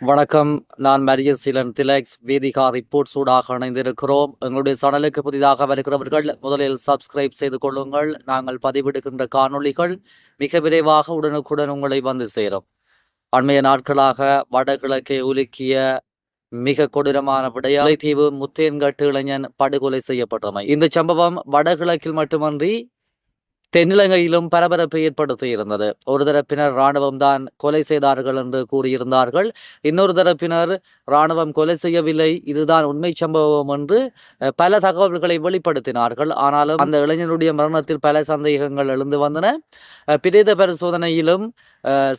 வணக்கம். நான் மரிய சீலன் திலக்ஸ். வேதிகா ரிப்போர்ட் சூடாக இணைந்திருக்கிறோம். எங்களுடைய சேனலுக்கு புதிதாக வருகிறவர்கள் முதலில் சப்ஸ்கிரைப் செய்து கொள்ளுங்கள். நாங்கள் பதிவிடுகின்ற காணொளிகள் மிக விரைவாக உடனுக்குடன் உங்களை வந்து சேரும். அண்மைய நாட்களாக வடகிழக்கை உலுக்கிய மிக கொடூரமான விடயம் தீவு முத்தேன்கட்டு இளைஞன் படுகொலை செய்யப்பட்டமை. இந்த சம்பவம் வடகிழக்கில் மட்டுமன்றி தென்னிலங்கையிலும் பரபரப்பை ஏற்படுத்தி இருந்தது ஒரு தரப்பினர் இராணுவம் தான் கொலை செய்தார்கள் என்று கூறியிருந்தார்கள். இன்னொரு தரப்பினர் இராணுவம் கொலை செய்யவில்லை. இதுதான் உண்மை சம்பவம் என்று பல தகவல்களை வெளிப்படுத்தினார்கள். ஆனாலும் அந்த இளைஞனுடைய மரணத்தில் பல சந்தேகங்கள் எழுந்து வந்தன. பிரேத பரிசோதனையிலும்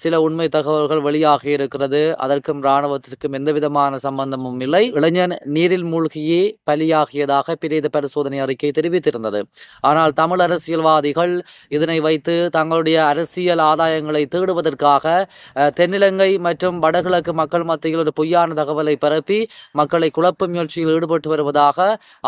சில உண்மை தகவல்கள் வெளியாகி இருக்கிறது. அதற்கும் இராணுவத்திற்கும் எந்த விதமான சம்பந்தமும் இல்லை. இளைஞன் நீரில் மூழ்கியே பலியாகியதாக பிரேத பரிசோதனை அறிக்கை தெரிவித்திருந்தது. ஆனால் தமிழ் அரசியல்வாதிகள் இதனை வைத்து தங்களுடைய அரசியல் ஆதாயங்களை தேடுவதற்காக தென்னிலங்கை மற்றும் வடகிழக்கு மக்கள் மத்தியில் ஒரு பொய்யான தகவலை பரப்பி மக்களை குழப்ப முயற்சியில் ஈடுபட்டு வருவதாக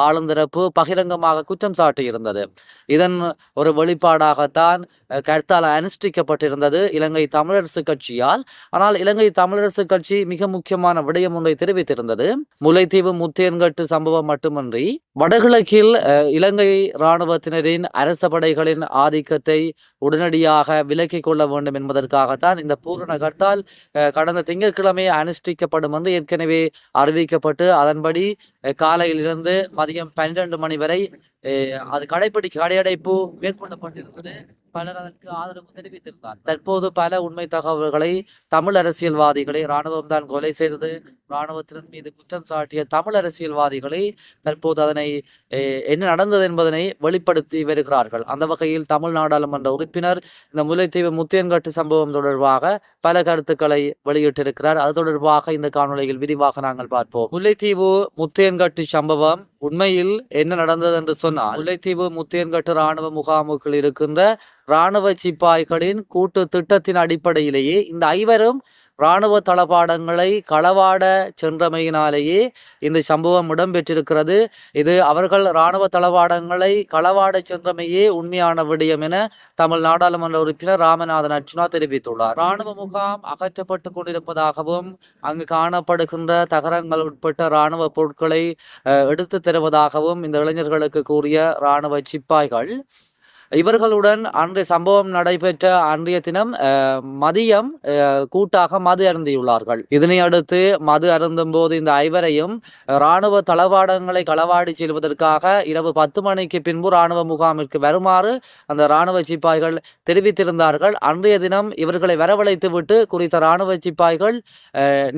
ஆளுந்தரப்பு பகிரங்கமாக குற்றம் சாட்டியிருந்தது. இதன் ஒரு வெளிப்பாடாகத்தான் கருத்தால் கர்த்தால் அனுஷ்டிக்கப்பட்டிருந்தது. இலங்கை தமிழரசு கட்சியால் ஆனால் இலங்கை தமிழரசு கட்சி மிக முக்கியமான விடயம் ஒன்றை தெரிவித்திருந்தது. முல்லைத்தீவு முத்தேன்கட்டு சம்பவம் மட்டுமன்றி வடகிழக்கில் அஹ், இலங்கை இராணுவத்தினரின் அரச படைகளின் ஆதிக்கத்தை உடனடியாக விலக்கிக் கொள்ள வேண்டும் என்பதற்காகத்தான் இந்த பூரண கட்டால் கடந்த திங்கட்கிழமை அனுஷ்டிக்கப்படும் என்று ஏற்கனவே அறிவிக்கப்பட்டு அதன்படி காலையிலிருந்து மதியம் பன்னிரண்டு மணி வரை அது கடைப்பிடி கடையடைப்பு மேற்கொள்ளப்பட்டிருந்தது. பலர் அதற்கு ஆதரவு தெரிவித்திருந்தார் தற்போது பல உண்மை தகவல்களை தமிழ் அரசியல்வாதிகளை இராணுவம் தான் கொலை செய்தது. இராணுவத்தின் மீது குற்றம் சாட்டிய தமிழ் அரசியல்வாதிகளை தற்போது அதனை என்ன நடந்தது என்பதனை வெளிப்படுத்தி வருகிறார்கள். அந்த வகையில் தமிழ் நாடாளுமன்ற உறுப்பினர் இந்த முல்லைத்தீவு முத்தியன்கட்டு சம்பவம் தொடர்பாக பல கருத்துக்களை வெளியிட்டிருக்கிறார். அது தொடர்பாக இந்த காணொளியில் விரிவாக நாங்கள் பார்ப்போம். முல்லைத்தீவு முத்தியன்கட்டு சம்பவம் உண்மையில் என்ன நடந்தது என்று சொன்னால் முல்லைத்தீவு முத்தியன்கட்டு இராணுவ முகாமுக்குள் இருக்கின்ற இராணுவ சிப்பாய்களின் கூட்டு திட்டத்தின் அடிப்படையிலேயே இந்த ஐவரும் இராணுவ தளபாடங்களை களவாட சென்றமையினாலேயே இந்த சம்பவம் இடம்பெற்றிருக்கிறது. இது அவர்கள் இராணுவ தளபாடங்களை களவாட சென்றமையே உண்மையான விடயம் என தமிழ் நாடாளுமன்ற உறுப்பினர் ராமநாதன் அர்ச்சுனா தெரிவித்துள்ளார். இராணுவ முகாம் அகற்றப்பட்டு கொண்டிருப்பதாகவும் அங்கு காணப்படுகின்ற தகரங்கள் உட்பட்ட இராணுவ பொருட்களை எடுத்து தருவதாகவும் இந்த இளைஞர்களுக்கு கூறிய இராணுவ சிப்பாய்கள் இவர்களுடன் அன்றைய சம்பவம் நடைபெற்ற அன்றைய தினம் மதியம் கூட்டாக மது அருந்தியுள்ளார்கள். இதனை அடுத்து மது அருந்தும் போது இந்த ஐவரையும் இராணுவ தளவாடங்களை களவாடி செல்வதற்காக இரவு பத்து மணிக்கு பின்பு இராணுவ முகாமிற்கு வருமாறு அந்த இராணுவ சிப்பாய்கள் தெரிவித்திருந்தார்கள். அன்றைய தினம் இவர்களை வரவழைத்து விட்டு குறித்த இராணுவ சிப்பாய்கள்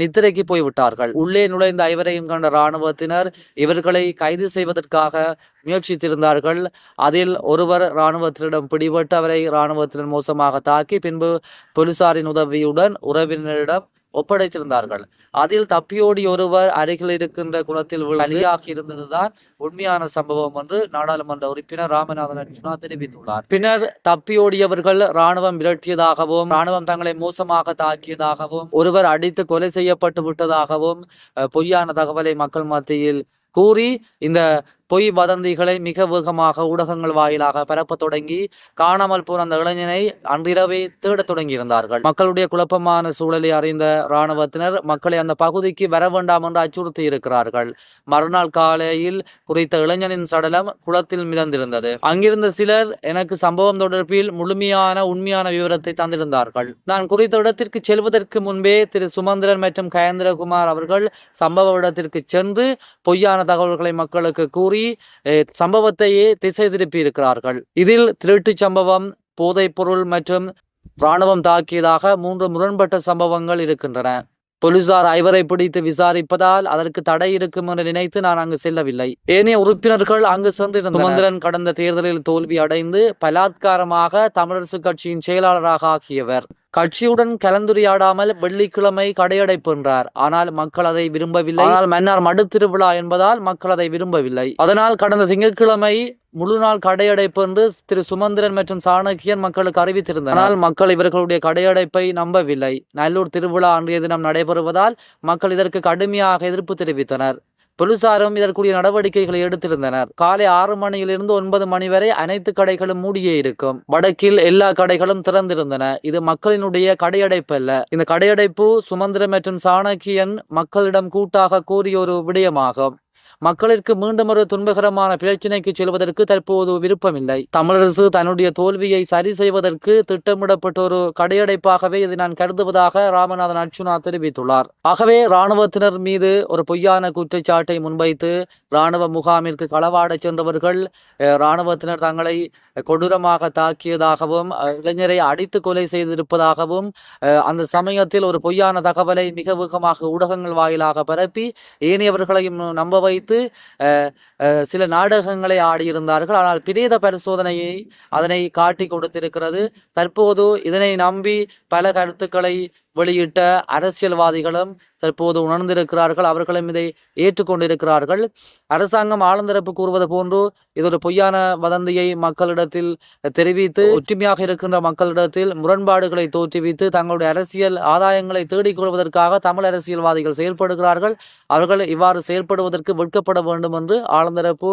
நித்திரைக்கு போய்விட்டார்கள். உள்ளே நுழைந்த ஐவரையும் கண்ட இராணுவத்தினர் இவர்களை கைது செய்வதற்காக முயற்சித்திருந்தார்கள். அதில் ஒருவர் இராணுவத்தினரிடம் பிடிபட்டு அவரை இராணுவத்தினர் மோசமாக தாக்கி பின்பு போலீசாரின் உதவியுடன் உறவினரிடம் ஒப்படைத்திருந்தார்கள். அதில் தப்பியோடி ஒருவர் அருகில் இருக்கின்ற குளத்தில் பலியாகி இருந்ததுதான் உண்மையான சம்பவம் என்று நாடாளுமன்ற உறுப்பினர் ராமநாதன் அர்ஜுனா தெரிவித்துள்ளார். பின்னர் தப்பியோடியவர்கள் ராணுவம் விரட்டியதாகவும் ராணுவம் தங்களை மோசமாக தாக்கியதாகவும் ஒருவர் அடித்து கொலை செய்யப்பட்டு விட்டதாகவும் பொய்யான தகவலை மக்கள் மத்தியில் கூறி இந்த பொய் வதந்திகளை மிக வேகமாக ஊடகங்கள் வாயிலாக பரப்பத் தொடங்கி காணாமல் போன அந்த இளைஞனை அன்றிரவே தேடத் தொடங்கியிருந்தார்கள். மக்களுடைய குழப்பமான சூழலை அறிந்த இராணுவத்தினர் மக்களை அந்த பகுதிக்கு வர வேண்டாம் என்று அச்சுறுத்தி இருக்கிறார்கள். மறுநாள் காலையில் குறித்த இளைஞனின் சடலம் குளத்தில் மிதந்திருந்தது. அங்கிருந்த சிலர் எனக்கு சம்பவம் தொடர்பில் முழுமையான உண்மையான விவரத்தை தந்திருந்தார்கள். நான் குறித்த இடத்திற்கு செல்வதற்கு முன்பே திரு. சுமந்திரன் மற்றும் கயந்திரகுமார் அவர்கள் சம்பவ இடத்திற்கு சென்று பொய்யான தகவல்களை மக்களுக்கு கூறி சம்பவத்தையே திசை திருப்பி இருக்கிறார்கள் இதில் திருட்டு சம்பவம் போதைப் பொருள் மற்றும் இராணுவம் தாக்கியதாக மூன்று முரண்பட்ட சம்பவங்கள் இருக்கின்றன. போலீசார் ஐவரை பிடித்து விசாரிப்பதால் அதற்கு தடை இருக்கும் என்று நினைத்து நான் அங்கு செல்லவில்லை. ஏனைய உறுப்பினர்கள் அங்கு சென்றிருந்த சுமந்திரன் கடந்த தேர்தலில் தோல்வி அடைந்து பலாத்காரமாக தமிழரசு கட்சியின் செயலாளராக ஆகியவர். கட்சியுடன் கலந்துரையாடாமல் வெள்ளிக்கிழமை கடையடைப்பு என்றார். ஆனால் மக்கள் அதை விரும்பவில்லை. ஆனால் மன்னார் மடு திருவிழா என்பதால் மக்கள் அதை விரும்பவில்லை. அதனால் கடந்த திங்கட்கிழமை முழு நாள் கடையடைப்பு என்று திரு சுமந்திரன் மற்றும் சாணக்கியன் மக்களுக்கு அறிவித்திருந்தனர். ஆனால் மக்கள் இவர்களுடைய கடையடைப்பை நம்பவில்லை. நல்லூர் திருவிழா அன்றைய தினம் நடைபெறுவதால் மக்கள் இதற்கு கடுமையாக எதிர்ப்பு தெரிவித்தனர். போலீசாரும் இதற்குரிய நடவடிக்கைகளை எடுத்திருந்தனர். காலை ஆறு மணியிலிருந்து ஒன்பது மணி வரை அனைத்து கடைகளும் மூடியே இருக்கும். வடக்கில் எல்லா கடைகளும் திறந்திருந்தன. இது மக்களினுடைய கடையடைப்பு அல்ல. இந்த கடையடைப்பு சுமந்திரம் மற்றும் சாணக்கியன் மக்களிடம் கூட்டாக கூறிய ஒரு விடயமாகும். மக்களிற்கு மீண்டும் ஒரு துன்பகரமான பிரச்சினைக்கு செல்வதற்கு தற்போது விருப்பமில்லை. தமிழரசு தன்னுடைய தோல்வியை சரி செய்வதற்கு திட்டமிடப்பட்ட ஒரு கடையடைப்பாகவே இதை நான் கருதுவதாக ராமநாதன் அர்ஜுனா தெரிவித்துள்ளார். ஆகவே இராணுவத்தினர் மீது ஒரு பொய்யான குற்றச்சாட்டை முன்வைத்து இராணுவ முகாமிற்கு களவாடச் சென்றவர்கள் இராணுவத்தினர் தங்களை கொடூரமாக தாக்கியதாகவும் இளைஞரை அடித்து கொலை செய்திருப்பதாகவும் அந்த சமயத்தில் ஒரு பொய்யான தகவலை மிக வேகமாக ஊடகங்கள் வாயிலாக பரப்பி ஏனையவர்களையும் நம்ப வைத்து அஹ், சில நாடகங்களை ஆடியிருந்தார்கள். ஆனால் பிரேத பரிசோதனையை அதனை காட்டி கொடுத்திருக்கிறது. தற்போது இதனை நம்பி பல கருத்துக்களை வெளியிட்ட அரசியல்வாதிகளும் தற்போது உணர்ந்திருக்கிறார்கள் அவர்களும் இதை ஏற்றுக்கொண்டிருக்கிறார்கள். அரசாங்கம் ஆளுந்தரப்பு கூறுவது போன்று இது ஒரு பொய்யான வதந்தியை மக்களிடத்தில் தெரிவித்து ஒற்றுமையாக இருக்கின்ற மக்களிடத்தில் முரண்பாடுகளை தோற்றுவித்து தங்களுடைய அரசியல் ஆதாயங்களை தேடிக் கொள்வதற்காக தமிழ் அரசியல்வாதிகள் செயல்படுகிறார்கள். அவர்கள் இவ்வாறு செயல்படுவதற்கு வெட்கப்பட வேண்டும் என்று ஆளுந்தரப்பு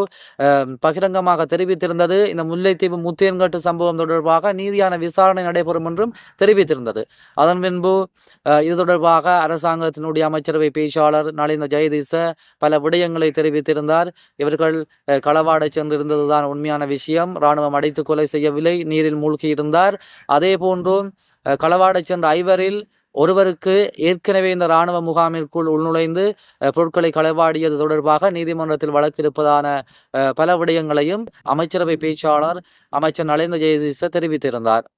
பகிரங்கமாக தெரிவித்திருந்தது. இந்த முல்லைத்தீவு முத்தேன்கட்டு சம்பவம் தொடர்பாக நீதியான விசாரணை நடைபெறும் என்றும் தெரிவித்திருந்தது. அதன் பின்பு இது தொடர்பாக அரசாங்கத்தினுடைய அமைச்சரவை பேச்சாளர் நலிந்த ஜெயதீச பல விடயங்களை தெரிவித்திருந்தார். இவர்கள் களவாட சென்றிருந்ததுதான் உண்மையான விஷயம். இராணுவம் அடைத்து கொலை செய்யவில்லை. நீரில் மூழ்கியிருந்தார். அதே போன்று களவாட சென்ற ஐவரில் ஒருவருக்கு ஏற்கனவே இந்த இராணுவ முகாமிற்குள் உள்நுழைந்து பொருட்களை களவாடியது தொடர்பாக நீதிமன்றத்தில் வழக்கு இருப்பதான பல விடயங்களையும் அமைச்சரவை பேச்சாளர் அமைச்சர் நலிந்த ஜெயதீச தெரிவித்திருந்தார்.